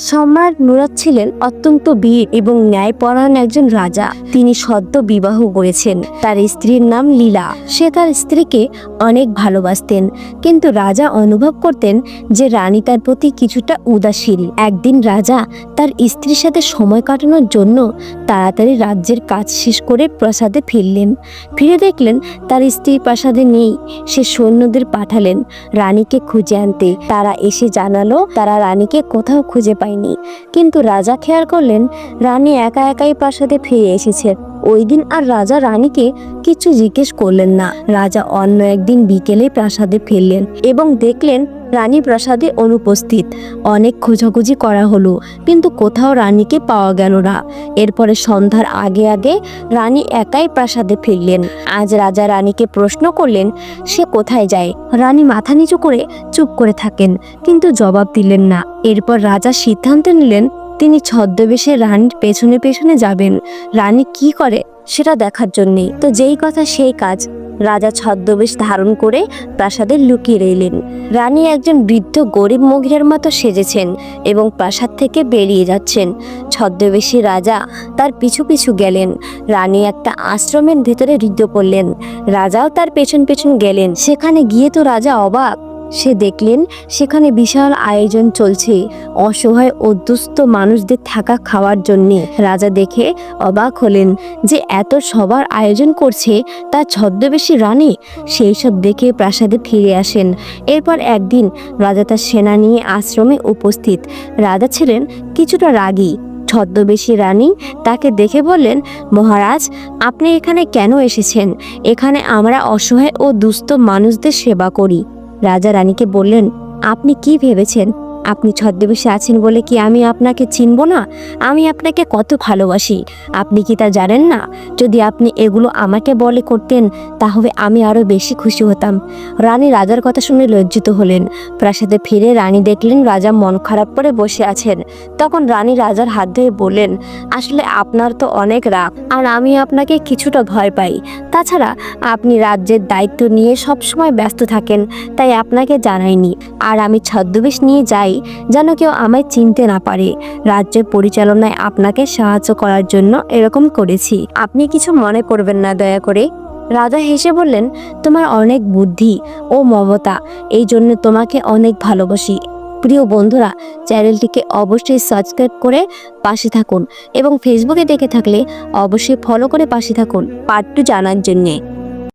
সম্রাট মুরাদ ছিলেন অত্যন্ত বীর এবং ন্যায়পরায়ণ একজন রাজা। তিনি সদ্য বিবাহ করেছেন। তার স্ত্রীর নাম লীলা। সে তার স্ত্রীকে অনেক ভালোবাসতেন। কিন্তু রাজা অনুভব করতেন যে রানী তার প্রতি কিছুটা উদাসীন। একদিন রাজা তার স্ত্রীর সাথে সময় কাটানোর জন্য তাড়াতাড়ি রাজ্যের কাজ শেষ করে প্রাসাদে ফিরলেন। ফিরে দেখলেন তার স্ত্রী প্রাসাদে নেই। সে সৈন্যদের পাঠালেন রানীকে খুঁজে আনতে। তারা এসে জানালো তারা রানীকে কোথাও খুঁজে পায়নি কিন্তু রাজা খেয়াল করলেন রানী একা একাই প্রাসাদে ফিরে এসেছে। ওই দিন আর রাজা রানীকে কিছু জিজ্ঞেস করলেন না। রাজা অন্য একদিন বিকেলে প্রাসাদে ফিরলেন এবং দেখলেন রানী প্রাসাদে অনুপস্থিত। অনেক খোঁজাখুঁজি করা হলো, কিন্তু কোথাও রানীকে পাওয়া গেল না। এরপরে সন্ধ্যার আগে আগে রানী একাই প্রাসাদে ফিরলেন। আজ রাজা রানীকে প্রশ্ন করলেন, সে কোথায় যায়? রানী মাথা নিচু করে চুপ করে থাকেন, কিন্তু জবাব দিলেন না। এরপর রাজা সিদ্ধান্ত নিলেন তিনি ছদ্মবেশে রানীর পেছনে পেছনে যাবেন। রানী কি করে সেটা দেখার জন্যে তো যেই কথা সেই কাজ রাজা ছদ্মবেশ ধারণ করে প্রাসাদে লুকিয়ে রইলেন। রানী একজন বৃদ্ধ গরিব মহিলার মতো সেজেছেন এবং প্রাসাদ থেকে বেরিয়ে যাচ্ছেন। ছদ্মবেশী রাজা তার পিছু পিছু গেলেন। রানী একটা আশ্রমের ভেতরে হৃদ্য পড়লেন। রাজাও তার পেছন পেছন গেলেন। সেখানে গিয়ে তো রাজা অবাক। সে দেখলেন সেখানে বিশাল আয়োজন চলছে। অসহায় ও দুস্থ মানুষদের থাকা খাওয়ার জন্যে। রাজা দেখে অবাক হলেন যে এত সবার আয়োজন করছে, তা ছদ্মবেশী রানী? সেই সব দেখে প্রাসাদে ফিরে আসেন। এরপর একদিন রাজা তার সেনা নিয়ে আশ্রমে উপস্থিত। রাজা ছিলেন কিছুটা রাগী। ছদ্মবেশী রানী তাকে দেখে বললেন, মহারাজ, আপনি এখানে কেন এসেছেন? এখানে আমরা অসহায় ও দুস্থ মানুষদের সেবা করি। রাজা রানীকে বললেন আপনি কি ভেবেছেন? আপনি ছদ্মবেশে আছেন বলে কি আমি আপনাকে চিনব না? আমি আপনাকে কত ভালোবাসি। আপনি কি তা জানেন না? যদি আপনি এগুলো আমাকে বলে করতেন, তাহলে আমি আরও বেশি খুশি হতাম। রানী রাজার কথা শুনে লজ্জিত হলেন। প্রাসাদে ফিরে রানী দেখলেন রাজা মন খারাপ করে বসে আছেন। তখন রানী রাজার হাত ধরে বললেন, আসলে আপনার তো অনেক রাগ, আর আমি আপনাকে কিছুটা ভয় পাই। তাছাড়া আপনি রাজ্যের দায়িত্ব নিয়ে সবসময় ব্যস্ত থাকেন, তাই আপনাকে জানাইনি। আর আমি ছদ্মবেশ নিয়ে যাই যেন কেউ আমায় চিনতে না পারে। রাজ্যের পরিচালনায় আপনাকে সাহায্য করার জন্য এরকম করেছি। আপনি কিছু মনে করবেন না, দয়া করে। রাজা হেসে বললেন, তোমার অনেক বুদ্ধি ও মমতা, এই জন্য তোমাকে অনেক ভালোবাসি। প্রিয় বন্ধুরা, চ্যানেলটিকে অবশ্যই সাবস্ক্রাইব করে পাশে থাকুন এবং ফেসবুকে দেখে থাকলে অবশ্যই ফলো করে পাশে থাকুন। পার্ট টু জানার জন্যে।